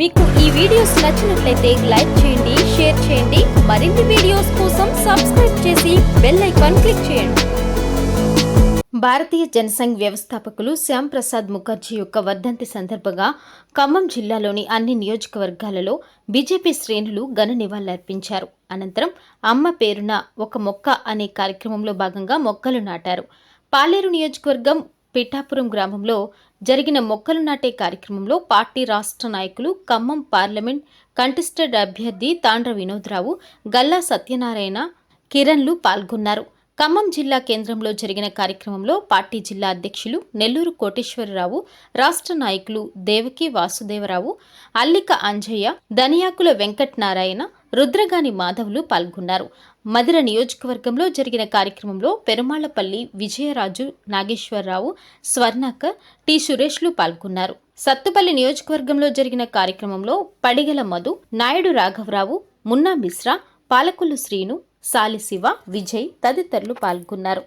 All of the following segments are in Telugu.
మీకు ఈ వీడియోస్ నచ్చినట్లయితే లైక్ చేయండి షేర్ చేయండి. మరిన్ని వీడియోస్ కోసం సబ్స్క్రైబ్ చేసి బెల్ ఐకాన్ క్లిక్ చేయండి. భారతీయ జనసంఘ్ వ్యవస్థాపకులు శ్యామ్ ప్రసాద్ ముఖర్జీ యొక్క వర్ధంతి సందర్భంగా ఖమ్మం జిల్లాలోని అన్ని నియోజకవర్గాలలో బీజేపీ శ్రేణులు ఘన నివాళులర్పించారు అనంతరం అమ్మ పేరున ఒక మొక్క అనే కార్యక్రమంలో భాగంగా మొక్కలు నాటారు. పాలేరు నియోజకవర్గం పిఠాపురం గ్రామంలో జరిగిన మొక్కలు నాటే కార్యక్రమంలో పార్టీ రాష్ట్ర నాయకులు ఖమ్మం పార్లమెంట్ కంటెస్టెడ్ అభ్యర్థి తాండ్ర వినోద్రావు గల్లా సత్యనారాయణ కిరణ్లు పాల్గొన్నారు. ఖమ్మం జిల్లా కేంద్రంలో జరిగిన కార్యక్రమంలో పార్టీ జిల్లా అధ్యక్షులు నెల్లూరు కోటేశ్వరరావు రాష్ట్ర నాయకులు దేవకి వాసుదేవరావు అల్లిక అంజయ్య దనియాకుల వెంకట్ నారాయణ రుద్రగాని మాధవులు పాల్గొన్నారు. మదిర నియోజకవర్గంలో జరిగిన కార్యక్రమంలో పెరుమాళ్ళపల్లి విజయరాజు నాగేశ్వరరావు స్వర్ణాకర్ టి సురేష్లు పాల్గొన్నారు. సత్తుపల్లి నియోజకవర్గంలో జరిగిన కార్యక్రమంలో పడిగల మధు నాయుడు రాఘవరావు మున్నా మిశ్రా పాలకులు శ్రీను సాలి శివ విజయ్ తదితరులు పాల్గొన్నారు.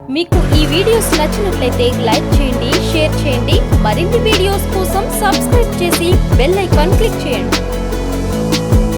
మీకు ఈ వీడియోస్ నచ్చినట్లయితే లైక్ చేయండి షేర్ చేయండి. మరిన్ని వీడియోస్ కోసం సబ్స్క్రైబ్ చేసి బెల్ ఐకాన్ క్లిక్ చేయండి.